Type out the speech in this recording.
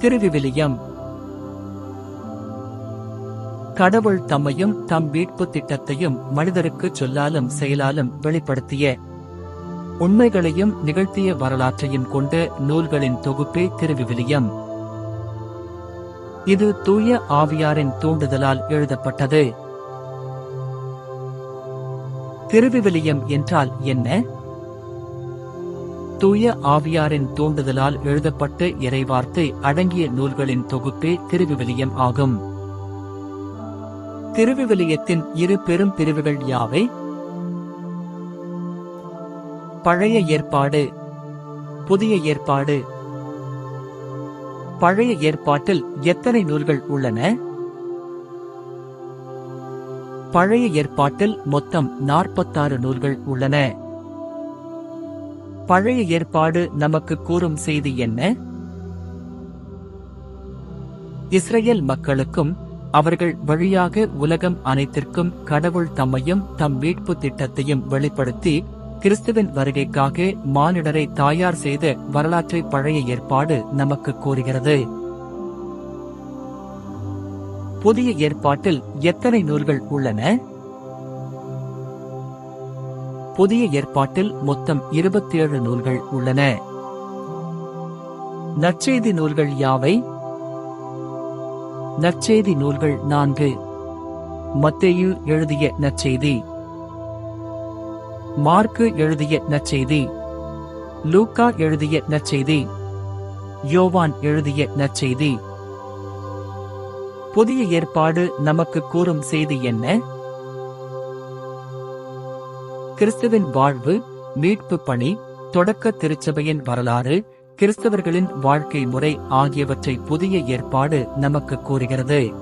திருவிவிலியம் கடவுள் தம்மையும் தம் மீட்பு திட்டத்தையும் மனிதருக்கு சொல்லாலும் செயலாலும் வெளிப்படுத்திய உண்மைகளையும் நிகழ்த்திய வரலாற்றையும் கொண்ட நூல்களின் தொகுப்பே திருவிவிலியம் இது தூய ஆவியாரின் தூண்டுதலால் எழுதப்பட்டது. திருவிவிலியம் என்றால் என்ன? தூய ஆவியாரின் தூண்டுதலால் எழுதப்பட்டு இறைவார்த்தை அடங்கிய நூல்களின் தொகுப்பே திருவிவிலியம் ஆகும். திருவிவிலியத்தின் இரு பெரும் பிரிவுகள் யாவை? பழைய ஏற்பாடு புதிய ஏற்பாடு. பழைய ஏற்பாட்டில் எத்தனை நூல்கள் உள்ளன? பழைய ஏற்பாட்டில் மொத்தம் நாற்பத்தாறு நூல்கள் உள்ளன. பழைய ஏற்பாடு நமக்கு கூறும் செய்தி என்ன? இஸ்ரேல் மக்களுக்கும் அவர்கள் வழியாக உலகம் அனைத்திற்கும் கடவுள் தம்மையும் தம் மீட்பு திட்டத்தையும் வெளிப்படுத்தி கிறிஸ்துவின் வருகைக்காக மானிடரை தாயார் செய்த வரலாற்றை பழைய ஏற்பாடு நமக்கு கூறுகிறது. புதிய ஏற்பாட்டில் எத்தனை நூல்கள் உள்ளன? புதிய ஏற்பாட்டில் மொத்தம் இருபத்தி ஏழு நூல்கள் உள்ளன. நற்செய்தி நூல்கள் யாவை? நற்செய்தி நூல்கள் நான்கு. மத்தேயு எழுதிய நற்செய்தி. மார்க்கு எழுதிய நற்செய்தி. லூக்கா எழுதிய நற்செய்தி. யோவான் எழுதிய நற்செய்தி. புதிய ஏற்பாடு நமக்கு கூறும் செய்தி என்ன? கிறிஸ்துவின் வாழ்வு மீட்பு பணி தொடக்க திருச்சபையின் வரலாறு கிறிஸ்தவர்களின் வாழ்க்கை முறை ஆகியவற்றை புதிய ஏற்பாடு நமக்கு கூறுகிறது.